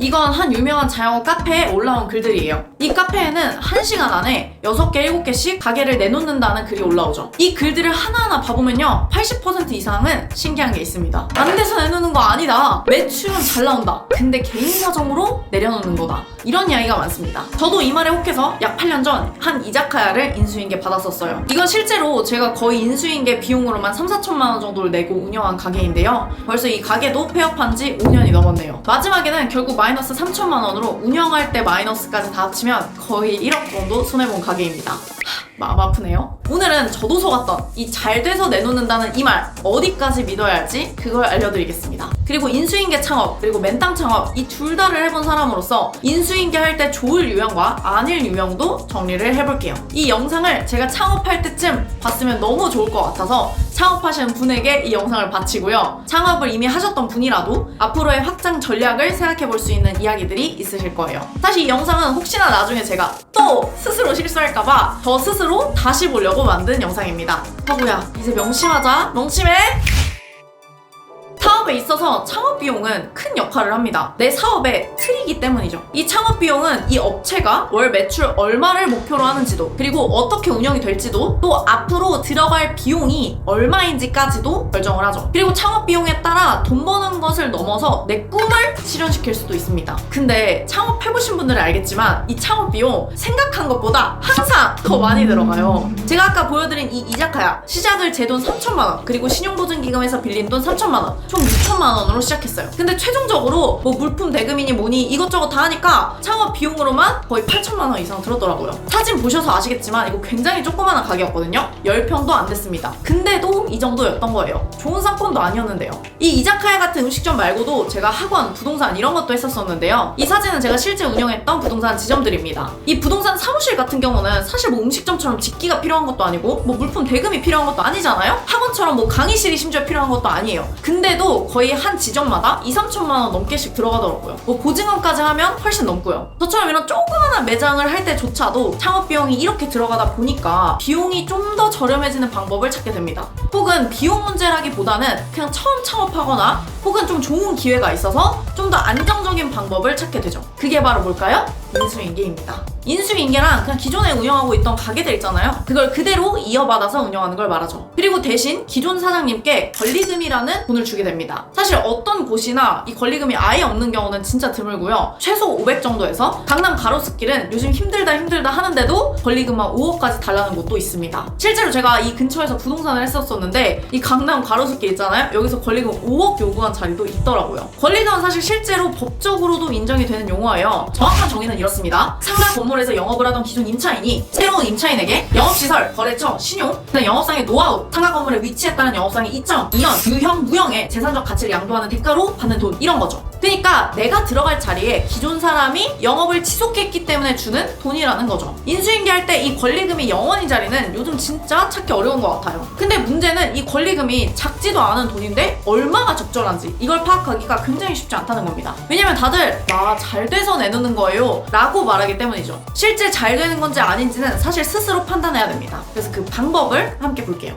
이건 한 유명한 자영업 카페에 올라온 글들이에요. 이 카페에는 1시간 안에 6개, 7개씩 가게를 내놓는다는 글이 올라오죠. 이 글들을 하나하나 봐보면요. 80% 이상은 신기한 게 있습니다. 안 돼서 내놓는 거 아니다. 매출은 잘 나온다. 근데 개인 사정으로 내려놓는 거다. 이런 이야기가 많습니다. 저도 이 말에 혹해서 약 8년 전 한 이자카야를 인수인계 받았었어요. 이건 실제로 제가 거의 인수인계 비용으로만 3, 4천만 원 정도를 내고 운영한 가게인데요. 벌써 이 가게도 폐업한 지 5년이 넘었네요. 마지막에는 결국 마이 너스 3천만 원으로 운영할 때 마이너스까지 다 합치면 거의 1억 정도 손해본 가게입니다. 하, 마음 아프네요. 오늘은 저도 속았던 이 잘 돼서 내놓는다는 이 말 어디까지 믿어야 할지 그걸 알려드리겠습니다. 그리고 인수인계 창업 그리고 맨땅 창업 이 둘 다를 해본 사람으로서 인수인계 할 때 좋을 유형과 아닐 유형도 정리를 해볼게요. 이 영상을 제가 창업할 때쯤 봤으면 너무 좋을 것 같아서 창업하시는 분에게 이 영상을 바치고요. 창업을 이미 하셨던 분이라도 앞으로의 확장 전략을 생각해 볼 수 있는 이야기들이 있으실 거예요. 사실 이 영상은 혹시나 나중에 제가 또 스스로 실수할까봐 저 스스로 다시 보려고 만든 영상입니다. 하고야 이제 명심하자. 명심해! 사업에 있어서 창업 비용은 큰 역할을 합니다. 내 사업의 틀이기 때문이죠. 이 창업 비용은 이 업체가 월 매출 얼마를 목표로 하는지도 그리고 어떻게 운영이 될지도 또 앞으로 들어갈 비용이 얼마인지까지도 결정을 하죠. 그리고 창업 비용에 따라 돈 버는 것을 넘어서 내 꿈을 실현시킬 수도 있습니다. 근데 창업해보신 분들은 알겠지만 이 창업 비용 생각한 것보다 항상 더 많이 들어가요. 제가 아까 보여드린 이 이자카야 시작을 제 돈 3천만 원 그리고 신용보증기금에서 빌린 돈 3천만 원총 6천만 원으로 시작했어요. 근데 최종적으로 뭐 물품 대금이니 뭐니 이것저것 다 하니까 창업 비용으로만 거의 8천만 원 이상 들었더라고요. 사진 보셔서 아시겠지만 이거 굉장히 조그마한 가게였거든요. 10평도 안 됐습니다. 근데도 이 정도였던 거예요. 좋은 상권도 아니었는데요. 이 이자카야 같은 음식점 말고도 제가 학원, 부동산 이런 것도 했었었는데요. 이 사진은 제가 실제 운영했던 부동산 지점들입니다. 이 부동산 사무실 같은 경우는 사실 뭐 음식점처럼 집기가 필요한 것도 아니고 뭐 물품 대금이 필요한 것도 아니잖아요? 학원처럼 뭐 강의실이 심지어 필요한 것도 아니에요. 근데도 거의 한 지점마다 2, 3천만 원 넘게씩 들어가더라고요. 뭐 보증금까지 하면 훨씬 넘고요. 저처럼 이런 조그마한 매장을 할 때조차도 창업 비용이 이렇게 들어가다 보니까 비용이 좀 더 저렴해지는 방법을 찾게 됩니다. 혹은 비용 문제라기보다는 그냥 처음 창업하거나 혹은 좀 좋은 기회가 있어서 좀 더 안정적인 방법을 찾게 되죠. 그게 바로 뭘까요? 인수인계입니다. 인수인계란 그냥 기존에 운영하고 있던 가게들 있잖아요. 그걸 그대로 이어받아서 운영하는 걸 말하죠. 그리고 대신 기존 사장님께 권리금이라는 돈을 주게 됩니다. 사실 어떤 곳이나 이 권리금이 아예 없는 경우는 진짜 드물고요. 최소 500 정도에서 강남 가로수길은 요즘 힘들다 힘들다 하는데도 권리금만 5억까지 달라는 곳도 있습니다. 실제로 제가 이 근처에서 부동산을 했었었는데 이 강남 가로수길 있잖아요. 여기서 권리금 5억 요구한 자리도 있더라고요. 권리금은 사실 실제로 법적으로도 인정이 되는 용어예요. 정확한 정의는 이렇습니다. 상가 건물에서 영업을 하던 기존 임차인이 새로운 임차인에게 영업시설, 거래처, 신용, 등 영업상의 노하우, 상가 건물의 따른 영업상의 이점, 이연, 유형, 무형의 재산적 가치를 양도하는 대가로 받는 돈 이런 거죠. 그러니까 내가 들어갈 자리에 기존 사람이 영업을 지속했기 때문에 주는 돈이라는 거죠. 인수인계 할 때 이 권리금이 영원인 자리는 요즘 진짜 찾기 어려운 것 같아요. 근데 문제는 이 권리금이 작지도 않은 돈인데 얼마가 적절한지 이걸 파악하기가 굉장히 쉽지 않다는 겁니다. 왜냐면 다들 나 잘 돼서 내놓는 거예요 라고 말하기 때문이죠. 실제 잘 되는 건지 아닌지는 사실 스스로 판단해야 됩니다. 그래서 그 방법을 함께 볼게요.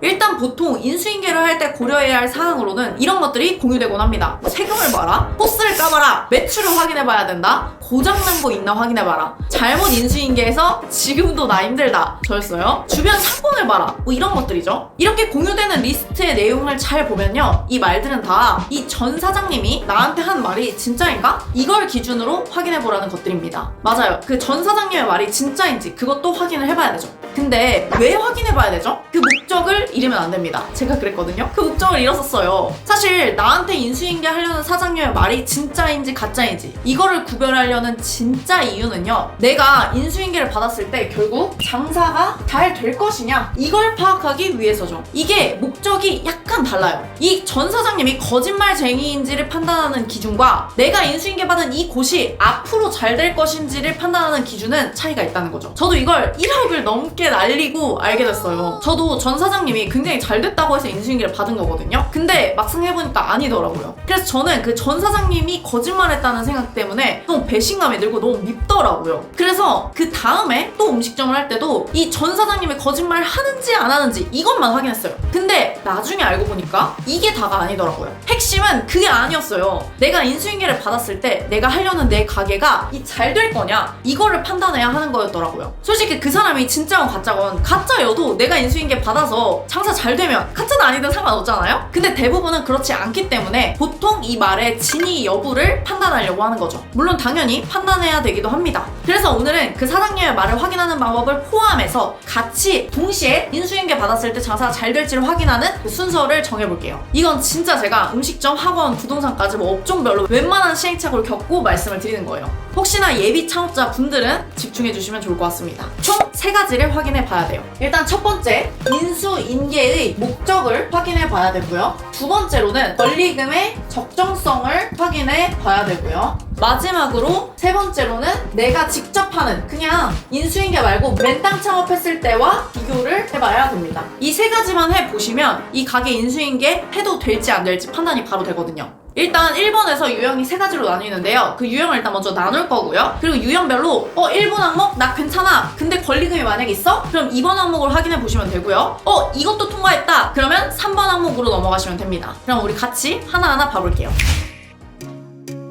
일단 보통 인수인계를 할 때 고려해야 할 사항으로는 이런 것들이 공유되곤 합니다. 세금을 봐라, 포스를 까봐라, 매출을 확인해봐야 된다, 고장난 거 있나 확인해봐라, 잘못 인수인계해서 지금도 나 힘들다, 저였어요. 주변 상권을 봐라, 뭐 이런 것들이죠. 이렇게 공유되는 리스트의 내용을 잘 보면요. 이 말들은 다 이 전 사장님이 나한테 한 말이 진짜인가? 이걸 기준으로 확인해보라는 것들입니다. 맞아요. 그 전 사장님의 말이 진짜인지 그것도 확인을 해봐야 되죠. 근데 왜 확인해봐야 되죠? 그 목 적을 잃으면 안 됩니다. 제가 그랬거든요. 그 목적을 잃었었어요. 사실 나한테 인수인계 하려는 사장님의 말이 진짜인지 가짜인지 이거를 구별하려는 진짜 이유는요. 내가 인수인계를 받았을 때 결국 장사가 잘 될 것이냐 이걸 파악하기 위해서죠. 이게 목적이 약간 달라요. 이 전 사장님이 거짓말쟁이인지를 판단하는 기준과 내가 인수인계 받은 이 곳이 앞으로 잘 될 것인지를 판단하는 기준은 차이가 있다는 거죠. 저도 이걸 1억을 넘게 날리고 알게 됐어요. 저도 전 사장님이 굉장히 잘 됐다고 해서 인수인계를 받은 거거든요. 근데 막상 해보니까 아니더라고요. 그래서 저는 그 전 사장님이 거짓말했다는 생각 때문에 너무 배신감이 들고 너무 밉더라고요. 그래서 그 다음에 또 음식점을 할 때도 이 전 사장님이 거짓말 하는지 안 하는지 이것만 확인했어요. 근데 나중에 알고 보니까 이게 다가 아니더라고요. 핵심은 그게 아니었어요. 내가 인수인계를 받았을 때 내가 하려는 내 가게가 이 잘 될 거냐 이거를 판단해야 하는 거였더라고요. 솔직히 그 사람이 진짜건 가짜건 가짜여도 내가 인수인계 받아서 장사 잘 되면 가짜는 아니든 상관없잖아요. 근데 대부분은 그렇지 않기 때문에 보통 이 말의 진위 여부를 판단하려고 하는 거죠. 물론 당연히 판단해야 되기도 합니다. 그래서 오늘은 그 사장님의 말을 확인하는 방법을 포함해서 같이 동시에 인수인계 받았을 때 장사가 잘 될지를 확인하는 그 순서를 정해볼게요. 이건 진짜 제가 음식점, 학원, 부동산까지 뭐 업종별로 웬만한 시행착오를 겪고 말씀을 드리는 거예요. 혹시나 예비 창업자 분들은 집중해 주시면 좋을 것 같습니다. 총 세 가지를 확인해 봐야 돼요. 일단 첫 번째, 인수 인계의 목적을 확인해 봐야 되고요. 두 번째로는 권리금의 적정성을 확인해 봐야 되고요. 마지막으로 세 번째로는 내가 직접 하는 그냥 인수인계 말고 맨땅 창업했을 때와 비교를 해봐야 됩니다. 이 세 가지만 해보시면 이 가게 인수인계 해도 될지 안 될지 판단이 바로 되거든요. 일단 1번에서 유형이 세 가지로 나뉘는데요. 그 유형을 일단 먼저 나눌 거고요. 그리고 유형별로 어 1번 항목 나 괜찮아. 근데 권리금이 만약에 있어? 그럼 2번 항목을 확인해 보시면 되고요. 어 이것도 통과했다. 그러면 3번 항목으로 넘어가시면 됩니다. 그럼 우리 같이 하나하나 봐볼게요.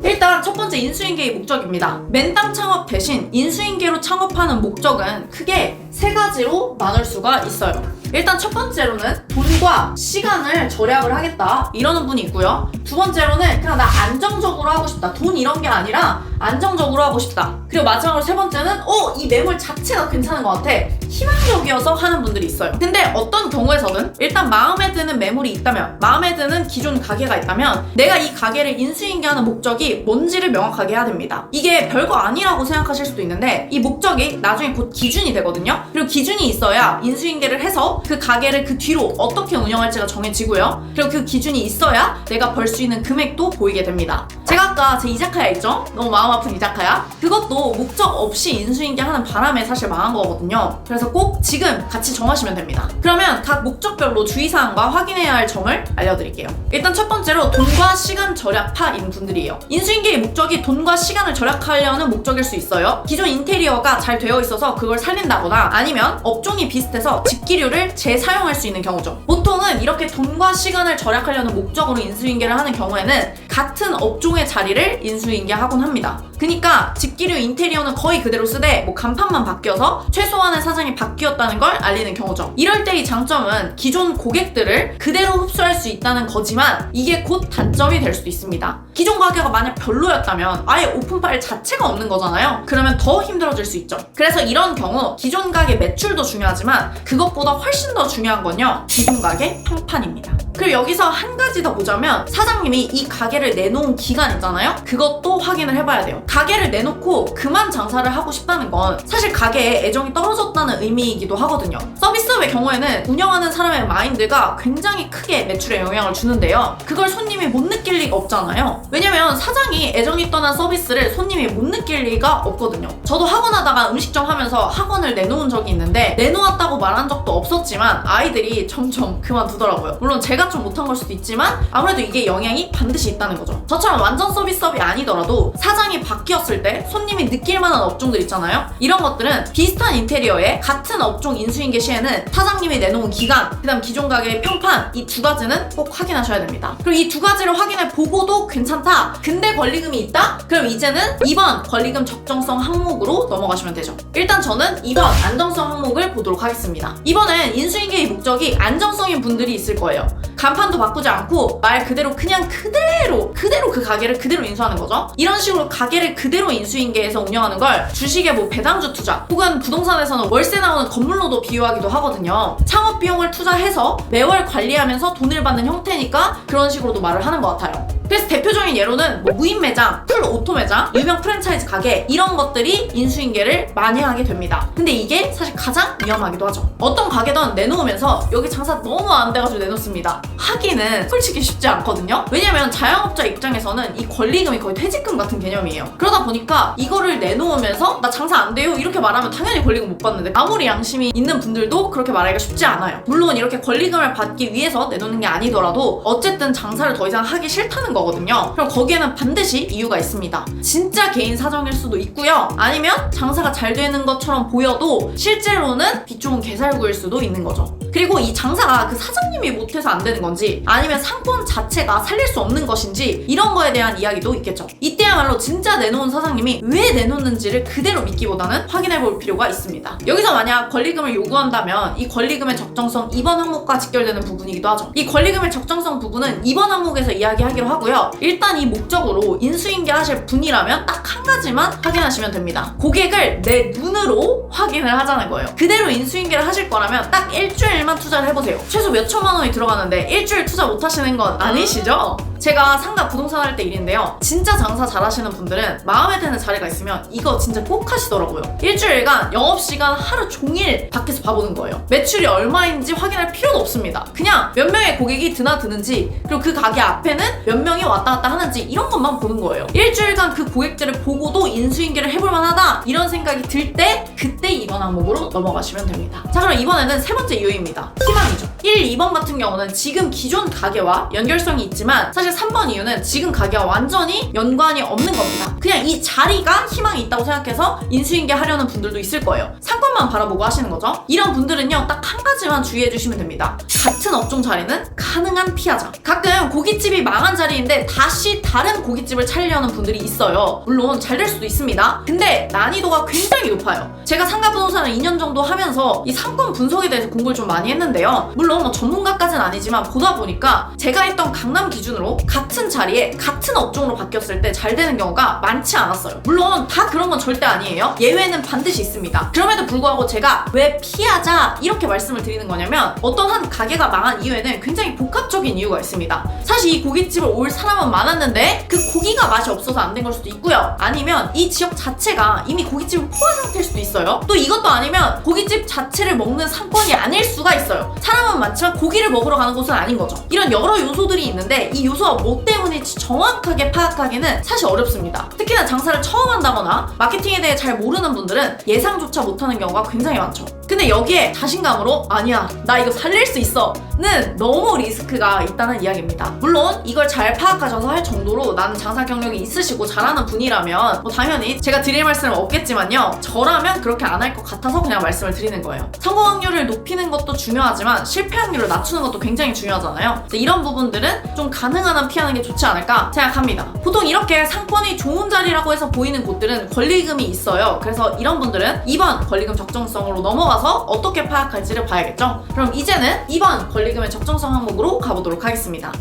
일단 첫 번째 인수인계의 목적입니다. 맨땅 창업 대신 인수인계로 창업하는 목적은 크게 세 가지로 나눌 수가 있어요. 일단 첫 번째로는 돈과 시간을 절약을 하겠다 이러는 분이 있고요. 두 번째로는 그냥 나 안정적으로 하고 싶다. 돈 이런 게 아니라 안정적으로 하고 싶다. 그리고 마지막으로 세 번째는 어, 이 매물 자체가 괜찮은 것 같아. 희망적이어서 하는 분들이 있어요. 근데 어떤 경우에서는 일단 마음에 드는 매물이 있다면 마음에 드는 기존 가게가 있다면 내가 이 가게를 인수인계하는 목적이 뭔지를 명확하게 해야 됩니다. 이게 별거 아니라고 생각하실 수도 있는데 이 목적이 나중에 곧 기준이 되거든요. 그리고 기준이 있어야 인수인계를 해서 그 가게를 그 뒤로 어떻게 운영할지가 정해지고요. 그리고 그 기준이 있어야 내가 벌 수 있는 금액도 보이게 됩니다. 제가 아까 제 이자카야 있죠? 너무 마음 아픈 이자카야? 그것도 목적 없이 인수인계하는 바람에 사실 망한 거거든요. 그래서 꼭 지금 같이 정하시면 됩니다. 그러면 각 목적별로 주의사항과 확인해야 할 점을 알려드릴게요. 일단 첫 번째로 돈과 시간 절약파인 분들이에요. 인수인계의 목적이 돈과 시간을 절약하려는 목적일 수 있어요. 기존 인테리어가 잘 되어 있어서 그걸 살린다거나 아니면 업종이 비슷해서 집기류를 재사용할 수 있는 경우죠. 보통은 이렇게 돈과 시간을 절약하려는 목적으로 인수인계를 하는 경우에는 같은 업종의 자리를 인수인계하곤 합니다. 그니까 집기류 인테리어는 거의 그대로 쓰되 뭐 간판만 바뀌어서 최소한의 사장이 바뀌었다는 걸 알리는 경우죠. 이럴 때의 장점은 기존 고객들을 그대로 흡수할 수 있다는 거지만 이게 곧 단점이 될 수도 있습니다. 기존 가게가 만약 별로였다면 아예 오픈 파일 자체가 없는 거잖아요. 그러면 더 힘들어질 수 있죠. 그래서 이런 경우 기존 가게 매출도 중요하지만 그것보다 훨씬 더 중요한 건요. 기존 가게 평판입니다. 그리고 여기서 한 가지 더 보자면 사장님이 이 가게를 내놓은 기간 있잖아요. 그것도 확인을 해봐야 돼요. 가게를 내놓고 그만 장사를 하고 싶다는 건 사실 가게에 애정이 떨어졌다는 의미이기도 하거든요. 서비스업의 경우에는 운영하는 사람의 마인드가 굉장히 크게 매출에 영향을 주는데요. 그걸 손님이 못 느낄 리가 없잖아요. 왜냐면 사장이 애정이 떠난 서비스를 손님이 못 느낄 리가 없거든요. 저도 학원 하다가 음식점 하면서 학원을 내놓은 적이 있는데 내놓았다고 말한 적도 없었지만 아이들이 점점 그만두더라고요. 물론 제가 좀 못한 걸 수도 있지만 아무래도 이게 영향이 반드시 있다는 거죠. 저처럼 완전 서비스업이 아니더라도 사장이 바뀌었을 때 손님이 느낄 만한 업종들 있잖아요. 이런 것들은 비슷한 인테리어에 같은 업종 인수인계 시에는 사장님이 내놓은 기간, 그다음 기존 가게의 평판 이 두 가지는 꼭 확인하셔야 됩니다. 그리고 이 두 가지를 확인해 보고도 괜찮다. 근데 권리금이 있다? 그럼 이제는 2번 권리금 적정성 항목으로 넘어가시면 되죠. 일단 저는 2번 안정성 항목을 보도록 하겠습니다. 이번엔 인수인계의 목적이 안정성인 분들이 있을 거예요. 간판도 바꾸지 않고 말 그대로 그냥 그대로 그대로 그 가게를 그대로 인수하는 거죠. 이런 식으로 가게를 그대로 인수인계해서 운영하는 걸 주식의 뭐 배당주 투자 혹은 부동산에서는 월세 나오는 건물로도 비유하기도 하거든요. 창업 비용을 투자해서 매월 관리하면서 돈을 받는 형태니까 그런 식으로도 말을 하는 것 같아요. 그래서 대표적인 예로는 뭐 무인 매장, 풀 오토 매장, 유명 프랜차이즈 가게 이런 것들이 인수인계를 많이 하게 됩니다. 근데 이게 사실 가장 위험하기도 하죠. 어떤 가게든 내놓으면서 여기 장사 너무 안 돼가지고 내놓습니다. 하기는 솔직히 쉽지 않거든요. 왜냐면 자영업자 입장에서는 이 권리금이 거의 퇴직금 같은 개념이에요. 그러다 보니까 이거를 내놓으면서 나 장사 안 돼요 이렇게 말하면 당연히 권리금 못 받는데 아무리 양심이 있는 분들도 그렇게 말하기가 쉽지 않아요. 물론 이렇게 권리금을 받기 위해서 내놓는 게 아니더라도 어쨌든 장사를 더 이상 하기 싫다는 거거든요. 그럼 거기에는 반드시 이유가 있습니다. 진짜 개인 사정일 수도 있고요. 아니면 장사가 잘 되는 것처럼 보여도 실제로는 빚 좋은 개살구일 수도 있는 거죠. 그리고 이 장사가 그 사장님이 못해서 안 되는 건지 아니면 상권 자체가 살릴 수 없는 것인지 이런 거에 대한 이야기도 있겠죠. 이때야말로 진짜 내놓은 사장님이 왜 내놓는지를 그대로 믿기보다는 확인해 볼 필요가 있습니다. 여기서 만약 권리금을 요구한다면 이 권리금의 적정성 2번 항목과 직결되는 부분이기도 하죠. 이 권리금의 적정성 부분은 2번 항목에서 이야기하기로 하고요. 일단 이 목적으로 인수인계 하실 분이라면 딱 한 가지만 확인하시면 됩니다. 고객을 내 눈으로 확인을 하자는 거예요. 그대로 인수인계를 하실 거라면 딱 일주일만 투자를 해보세요. 최소 몇 천만 원이 들어가는데 일주일 투자 못 하시는 건 아니시죠? 제가 상가 부동산 할 때 일인데요. 진짜 장사 잘 하시는 분들은 마음에 드는 자리가 있으면 이거 진짜 꼭 하시더라고요. 일주일간 영업시간 하루 종일 밖에서 봐보는 거예요. 매출이 얼마인지 확인할 필요도 없습니다. 그냥 몇 명의 고객이 드나드는지 그리고 그 가게 앞에는 몇 명이 왔다 갔다 하는지 이런 것만 보는 거예요. 일주일간 그 고객들을 보고도 인수인계를 해볼 만하다 이런 생각이 들 때 그때 이번 항목으로 넘어가시면 됩니다. 자 그럼 이번에는 세 번째 이유입니다. 희망이죠. 1, 2번 같은 경우는 지금 기존 가게와 연결성이 있지만 사실 3번 이유는 지금 가게와 완전히 연관이 없는 겁니다. 그냥 이 자리가 희망이 있다고 생각해서 인수인계 하려는 분들도 있을 거예요. 상권만 바라보고 하시는 거죠. 이런 분들은요 딱 한 가지만 주의해 주시면 됩니다. 같은 업종 자리는 가능한 피하자. 가끔 고깃집이 망한 자리인데 다시 다른 고깃집을 차리려는 분들이 있어요. 물론 잘 될 수도 있습니다. 근데 난이도가 굉장히 높아요. 제가 상가 부동산을 2년 정도 하면서 이 상권 분석에 대해서 공부를 좀 많이 했는데요. 물론 뭐 전문가까지는 아니지만 보다 보니까 제가 했던 강남 기준으로 같은 자리에 같은 업종으로 바뀌었을 때 잘 되는 경우가 많지 않았어요. 물론 다 그런 건 절대 아니에요. 예외는 반드시 있습니다. 그럼에도 불구하고 제가 왜 피하자 이렇게 말씀을 드리는 거냐면 어떤 한 가게가 망한 이유에는 굉장히 복합적인 이유가 있습니다. 사실 이 고깃집을 올 사람은 많았는데 그 고기가 맛이 없어서 안 된 걸 수도 있고요. 아니면 이 지역 자체가 이미 고깃집은 포화 상태일 수도 있어요. 또 이것도 아니면 고깃집 자체를 먹는 상권이 아닐 수가 있어요. 사람은 많지만 고기를 먹으러 가는 곳은 아닌 거죠. 이런 여러 요소들이 있는데 이 요소가 뭐 때문인지 정확하게 파악하기는 사실 어렵습니다. 특히나 장사를 처음 한다거나 마케팅에 대해 잘 모르는 분들은 예상조차 못하는 경우가 굉장히 많죠. 근데 여기에 자신감으로 아니야 나 이거 살릴 수 있어 는 너무 리스크가 있다는 이야기입니다. 물론 이걸 잘 파악하셔서 할 정도로 나는 장사 경력이 있으시고 잘하는 분이라면 뭐 당연히 제가 드릴 말씀은 없겠지만요. 저라면 그렇게 안 할 것 같아서 그냥 말씀을 드리는 거예요. 성공 확률을 높이는 것도 중요하지만 실패 확률을 낮추는 것도 굉장히 중요하잖아요. 이런 부분들은 좀 가능한 한 피하는 게 좋지 않을까 생각합니다. 보통 이렇게 상권이 좋은 자리라고 해서 보이는 곳들은 권리금이 있어요. 그래서 이런 분들은 2번 권리금 적정성으로 넘어가 서 어떻게 파악할지를 봐야겠죠. 그럼 이제는 2번 권리금의 적정성 항목으로 가보도록 하겠습니다.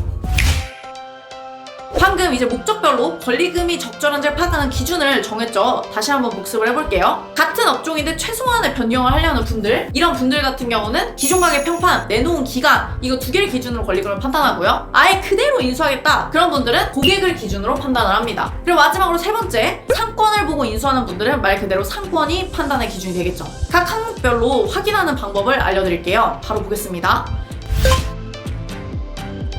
방금 이제 목적별로 권리금이 적절한지를 파악하는 기준을 정했죠. 다시 한번 복습을 해볼게요. 같은 업종인데 최소한의 변경을 하려는 분들, 이런 분들 같은 경우는 기존 가격 평판, 내놓은 기간, 이거 두 개를 기준으로 권리금을 판단하고요. 아예 그대로 인수하겠다. 그런 분들은 고객을 기준으로 판단을 합니다. 그리고 마지막으로 세 번째, 상권을 보고 인수하는 분들은 말 그대로 상권이 판단의 기준이 되겠죠. 각 항목별로 확인하는 방법을 알려드릴게요. 바로 보겠습니다.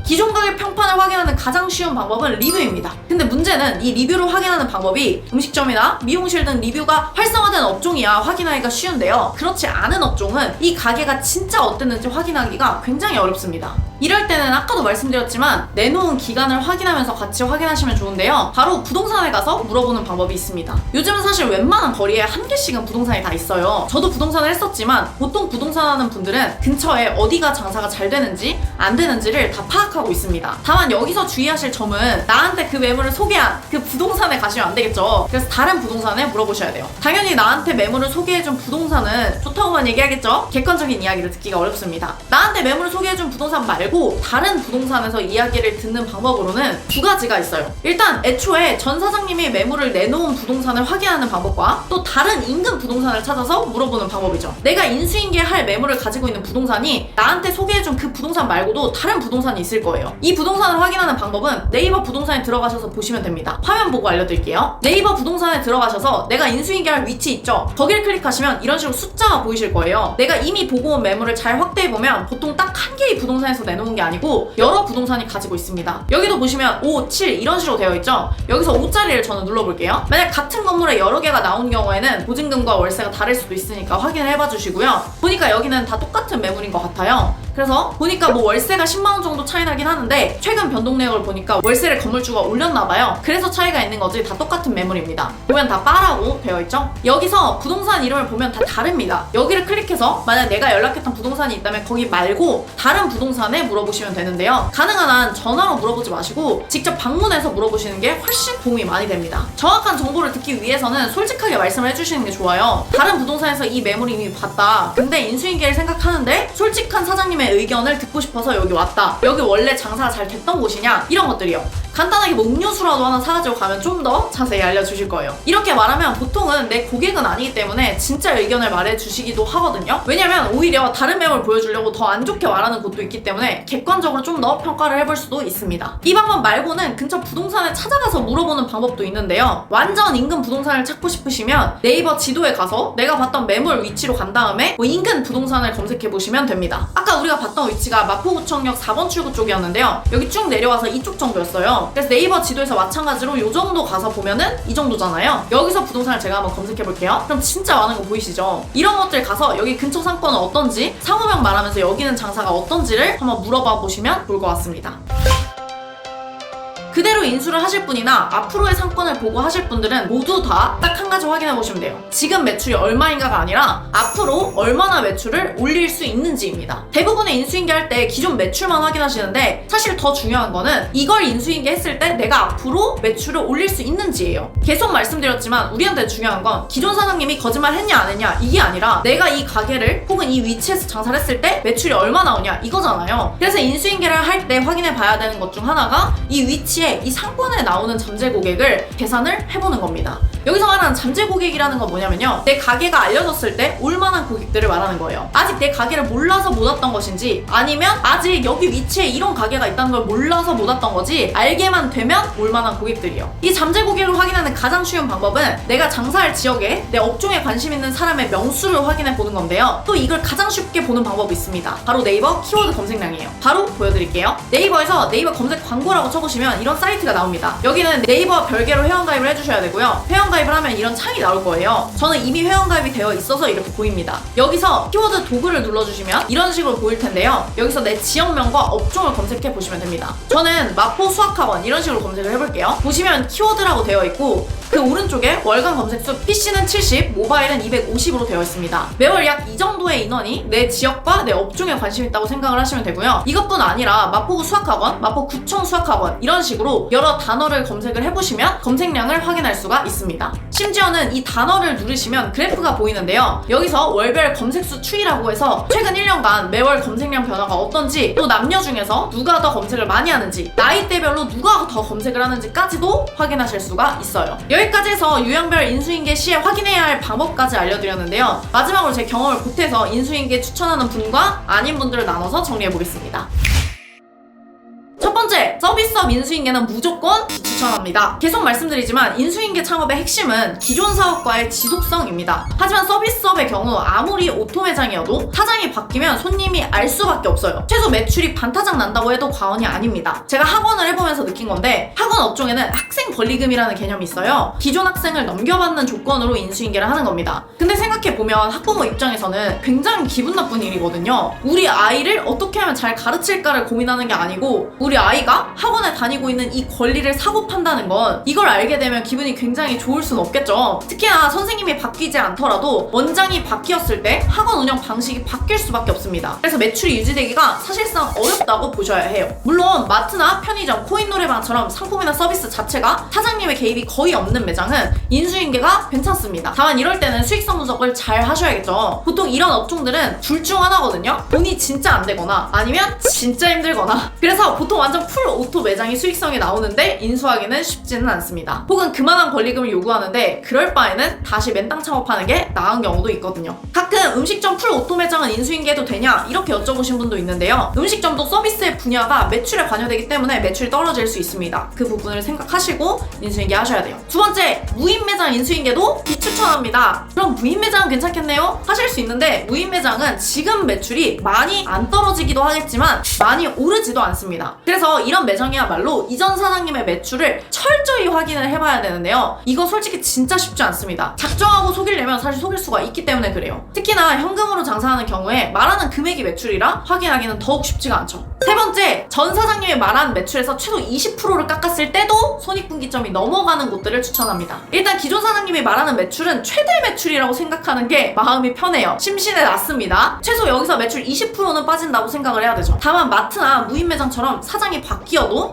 기존 가격 평판을 확인하는 가장 쉬운 방법은 리뷰입니다. 근데 문제는 이 리뷰를 확인하는 방법이 음식점이나 미용실 등 리뷰가 활성화된 업종이야 확인하기가 쉬운데요. 그렇지 않은 업종은 이 가게가 진짜 어땠는지 확인하기가 굉장히 어렵습니다. 이럴 때는 아까도 말씀드렸지만 내놓은 기간을 확인하면서 같이 확인하시면 좋은데요. 바로 부동산에 가서 물어보는 방법이 있습니다. 요즘은 사실 웬만한 거리에 한 개씩은 부동산이 다 있어요. 저도 부동산을 했었지만 보통 부동산 하는 분들은 근처에 어디가 장사가 잘 되는지 안 되는지를 다 파악하고 있습니다. 다만 여기서 주의하실 점은 나한테 그 매물을 소개한 그 부동산에 가시면 안 되겠죠. 그래서 다른 부동산에 물어보셔야 돼요. 당연히 나한테 매물을 소개해준 부동산은 좋다고만 얘기하겠죠? 객관적인 이야기를 듣기가 어렵습니다. 나한테 매물을 소개해준 부동산 말고 다른 부동산에서 이야기를 듣는 방법으로는 두 가지가 있어요. 일단 애초에 전 사장님이 매물을 내놓은 부동산을 확인하는 방법과 또 다른 인근 부동산을 찾아서 물어보는 방법이죠. 내가 인수인계할 매물을 가지고 있는 부동산이 나한테 소개해준 그 부동산 말고도 다른 부동산이 있을 거예요. 이 부동산을 확인하는 방법은 네이버 부동산에 들어가셔서 보시면 됩니다. 화면 보고 알려드릴게요. 네이버 부동산에 들어가셔서 내가 인수인계할 위치 있죠? 거기를 클릭하시면 이런 식으로 숫자가 보이실 거예요. 내가 이미 보고 온 매물을 잘 확대해보면 보통 딱 한 개의 부동산에서 내놓은 게 아니고 여러 부동산이 가지고 있습니다. 여기도 보시면 5, 7 이런 식으로 되어 있죠. 여기서 5자리를 저는 눌러볼게요. 만약 같은 건물에 여러 개가 나온 경우에는 보증금과 월세가 다를 수도 있으니까 확인을 해봐 주시고요. 보니까 여기는 다 똑같은 매물인 것 같아요. 그래서 보니까 뭐 월세가 10만 원 정도 차이 나긴 하는데 최근 변동 내역을 보니까 월세를 건물주가 올렸나 봐요. 그래서 차이가 있는 거지 다 똑같은 매물입니다. 보면 다 빠라고 되어 있죠? 여기서 부동산 이름을 보면 다 다릅니다. 여기를 클릭해서 만약 내가 연락했던 부동산이 있다면 거기 말고 다른 부동산에 물어보시면 되는데요. 가능한 한 전화로 물어보지 마시고 직접 방문해서 물어보시는 게 훨씬 도움이 많이 됩니다. 정확한 정보를 듣기 위해서는 솔직하게 말씀을 해주시는 게 좋아요. 다른 부동산에서 이 매물 이미 봤다. 근데 인수인계를 생각하는데 솔직한 사장님의 의견을 듣고 싶어서 여기 왔다. 여기 원래 장사가 잘 됐던 곳이냐? 이런 것들이요. 간단하게 뭐 음료수라도 하나 사가지고 가면 좀 더 자세히 알려주실 거예요. 이렇게 말하면 보통은 내 고객은 아니기 때문에 진짜 의견을 말해주시기도 하거든요. 왜냐면 오히려 다른 매물 보여주려고 더 안 좋게 말하는 곳도 있기 때문에 객관적으로 좀 더 평가를 해볼 수도 있습니다. 이 방법 말고는 근처 부동산에 찾아가서 물어보는 방법도 있는데요. 완전 인근 부동산을 찾고 싶으시면 네이버 지도에 가서 내가 봤던 매물 위치로 간 다음에 뭐 인근 부동산을 검색해 보시면 됩니다. 아까 우리가 봤던 위치가 마포구청역 4번 출구 쪽이었는데요. 여기 쭉 내려와서 이쪽 정도였어요. 그래서 네이버 지도에서 마찬가지로 요 정도 가서 보면은 이 정도잖아요. 여기서 부동산을 제가 한번 검색해 볼게요. 그럼 진짜 많은 거 보이시죠? 이런 것들 가서 여기 근처 상권은 어떤지 상호명 말하면서 여기는 장사가 어떤지를 한번 물어봐 보시면 좋을 것 같습니다. 그대로 인수를 하실 분이나 앞으로의 상권을 보고 하실 분들은 모두 다 딱 한 가지 확인해 보시면 돼요. 지금 매출이 얼마인가가 아니라 앞으로 얼마나 매출을 올릴 수 있는지입니다. 대부분의 인수인계 할 때 기존 매출만 확인하시는데 사실 더 중요한 거는 이걸 인수인계 했을 때 내가 앞으로 매출을 올릴 수 있는지예요. 계속 말씀드렸지만 우리한테 중요한 건 기존 사장님이 거짓말 했냐 안 했냐 이게 아니라 내가 이 가게를 혹은 이 위치에서 장사를 했을 때 매출이 얼마 나오냐 이거잖아요. 그래서 인수인계를 할 때 확인해 봐야 되는 것 중 하나가 이 위치에 이 상권에 나오는 잠재 고객을 계산을 해보는 겁니다. 여기서 말하는 잠재 고객이라는 건 뭐냐면요. 내 가게가 알려졌을 때 올만한 고객들을 말하는 거예요. 아직 내 가게를 몰라서 못 왔던 것인지 아니면 아직 여기 위치에 이런 가게가 있다는 걸 몰라서 못 왔던 거지 알게만 되면 올만한 고객들이요. 이 잠재 고객을 확인하는 가장 쉬운 방법은 내가 장사할 지역에 내 업종에 관심 있는 사람의 명수를 확인해 보는 건데요. 또 이걸 가장 쉽게 보는 방법이 있습니다. 바로 네이버 키워드 검색량이에요. 바로 보여드릴게요. 네이버에서 네이버 검색 광고라고 쳐보시면 이런 사이트가 나옵니다. 여기는 네이버 별개로 회원가입을 해주셔야 되고요. 회원 가입을 하면 이런 창이 나올 거예요. 저는 이미 회원가입이 되어 있어서 이렇게 보입니다. 여기서 키워드 도구를 눌러주시면 이런 식으로 보일 텐데요. 여기서 내 지역명과 업종을 검색해 보시면 됩니다. 저는 마포 수학학원 이런 식으로 검색을 해볼게요. 보시면 키워드라고 되어 있고 그 오른쪽에 월간 검색수 PC는 70, 모바일은 250으로 되어 있습니다. 매월 약 이 정도의 인원이 내 지역과 내 업종에 관심 있다고 생각을 하시면 되고요. 이것뿐 아니라 마포구 수학학원, 마포구청 수학학원 이런 식으로 여러 단어를 검색을 해보시면 검색량을 확인할 수가 있습니다. 심지어는 이 단어를 누르시면 그래프가 보이는데요. 여기서 월별 검색수 추이라고 해서 최근 1년간 매월 검색량 변화가 어떤지 또 남녀 중에서 누가 더 검색을 많이 하는지 나이대별로 누가 더 검색을 하는지까지도 확인하실 수가 있어요. 여기까지 해서 유형별 인수인계 시에 확인해야 할 방법까지 알려드렸는데요. 마지막으로 제 경험을 보태서 인수인계 추천하는 분과 아닌 분들을 나눠서 정리해보겠습니다. 서비스업 인수인계는 무조건 추천합니다. 계속 말씀드리지만 인수인계 창업의 핵심은 기존 사업과의 지속성입니다. 하지만 서비스업의 경우 아무리 오토 매장이어도 사장이 바뀌면 손님이 알 수밖에 없어요. 최소 매출이 반타작 난다고 해도 과언이 아닙니다. 제가 학원을 해보면서 느낀 건데 학원 업종에는 학생 권리금이라는 개념이 있어요. 기존 학생을 넘겨받는 조건으로 인수인계를 하는 겁니다. 근데 생각해보면 학부모 입장에서는 굉장히 기분 나쁜 일이거든요. 우리 아이를 어떻게 하면 잘 가르칠까를 고민하는 게 아니고 우리 아이가 학원 에 다니고 있는 이 권리를 사고 판다는 건 이걸 알게 되면 기분이 굉장히 좋을 순 없겠죠. 특히나 선생님이 바뀌지 않더라도 원장이 바뀌었을 때 학원 운영 방식이 바뀔 수밖에 없습니다. 그래서 매출이 유지되기가 사실상 어렵다고 보셔야 해요. 물론 마트나 편의점, 코인 노래방처럼 상품이나 서비스 자체가 사장님의 개입이 거의 없는 매장은 인수인계가 괜찮습니다. 다만 이럴 때는 수익성 분석을 잘 하셔야겠죠. 보통 이런 업종들은 둘 중 하나거든요. 돈이 진짜 안 되거나 아니면 진짜 힘들거나. 그래서 보통 완전 풀 오토 매장 매장이 수익성이 나오는데 인수하기는 쉽지는 않습니다. 혹은 그만한 권리금을 요구하는데 그럴 바에는 다시 맨땅 창업하는 게 나은 경우도 있거든요. 가끔 음식점 풀 오토 매장은 인수인계도 되냐 이렇게 여쭤보신 분도 있는데요. 음식점도 서비스의 분야가 매출에 관여되기 때문에 매출이 떨어질 수 있습니다. 그 부분을 생각하시고 인수인계 하셔야 돼요. 두 번째, 무인 매장 인수인계도 비추천합니다. 그럼 무인 매장은 괜찮겠네요? 하실 수 있는데 무인 매장은 지금 매출이 많이 안 떨어지기도 하겠지만 많이 오르지도 않습니다. 그래서 이런 매장이야 말로 이전 사장님의 매출을 철저히 확인을 해봐야 되는데요. 이거 솔직히 진짜 쉽지 않습니다. 작정하고 속이려면 사실 속일 수가 있기 때문에 그래요. 특히나 현금으로 장사하는 경우에 말하는 금액이 매출이라 확인하기는 더욱 쉽지가 않죠. 세 번째, 전 사장님이 말한 매출에서 최소 20%를 깎았을 때도 손익분기점이 넘어가는 곳들을 추천합니다. 일단 기존 사장님이 말하는 매출은 최대 매출이라고 생각하는 게 마음이 편해요. 심신에 낫습니다. 최소 여기서 매출 20%는 빠진다고 생각을 해야 되죠. 다만 마트나 무인 매장처럼 사장이 바뀌어도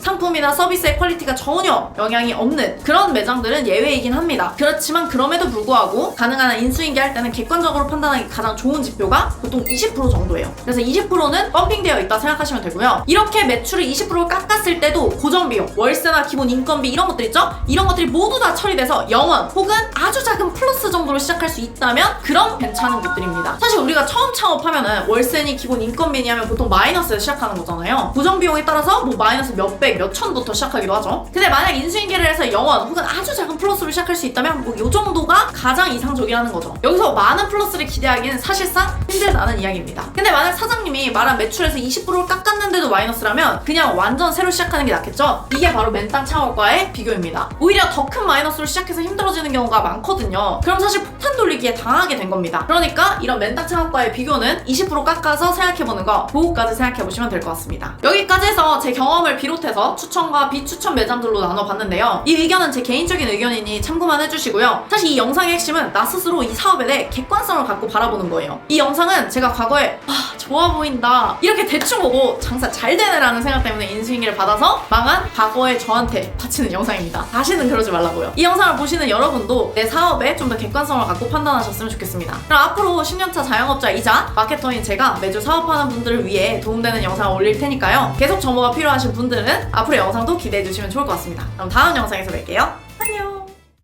상품이나 서비스의 퀄리티가 전혀 영향이 없는 그런 매장들은 예외이긴 합니다. 그렇지만 그럼에도 불구하고 가능한 한 인수인계 할 때는 객관적으로 판단하기 가장 좋은 지표가 보통 20% 정도예요. 그래서 20%는 펌핑되어 있다 생각하시면 되고요. 이렇게 매출을 20% 깎았을 때도 고정 비용, 월세나 기본 인건비 이런 것들 있죠? 이런 것들이 모두 다 처리돼서 0원 혹은 아주 작은 플러스 정도로 시작할 수 있다면 그럼 괜찮은 곳들입니다. 사실 우리가 처음 창업하면은 월세니 기본 인건비니 하면 보통 마이너스에서 시작하는 거잖아요. 고정 비용에 따라서 뭐 마이너스 몇 백, 몇천부터 시작하기도 하죠. 근데 만약 인수인계를 해서 0원 혹은 아주 작은 플러스로 시작할 수 있다면 뭐요 정도가 가장 이상적이라는 거죠. 여기서 많은 플러스를 기대하기는 사실상 힘들다는 이야기입니다. 근데 만약 사장님이 말한 매출에서 20%를 깎았는데도 마이너스라면 그냥 완전 새로 시작하는 게 낫겠죠? 이게 바로 맨땅 창업과의 비교입니다. 오히려 더 큰 마이너스로 시작해서 힘들어지는 경우가 많거든요. 그럼 사실 폭탄 돌리기에 당하게 된 겁니다. 그러니까 이런 맨땅 창업과의 비교는 20% 깎아서 생각해보는 거 보고까지 생각해보시면 될 것 같습니다. 여기까지 해서 제 경험을 비롯해서 추천과 비추천 매장들로 나눠봤는데요. 이 의견은 제 개인적인 의견이니 참고만 해주시고요. 사실 이 영상의 핵심은 나 스스로 이 사업에 대해 객관성을 갖고 바라보는 거예요. 이 영상은 제가 과거에 와 좋아 보인다 이렇게 대충 보고 장사 잘 되네라는 생각 때문에 인수인계를 받아서 망한 과거의 저한테 바치는 영상입니다. 다시는 그러지 말라고요. 이 영상을 보시는 여러분도 내 사업에 좀 더 객관성을 갖고 판단하셨으면 좋겠습니다. 그럼 앞으로 10년차 자영업자이자 마케터인 제가 매주 사업하는 분들을 위해 도움되는 영상을 올릴 테니까요. 계속 정보가 필요하신 분들은 앞으로 영상도 기대해 주시면 좋을 것 같습니다. 그럼 다음 영상에서 뵐게요. 안녕!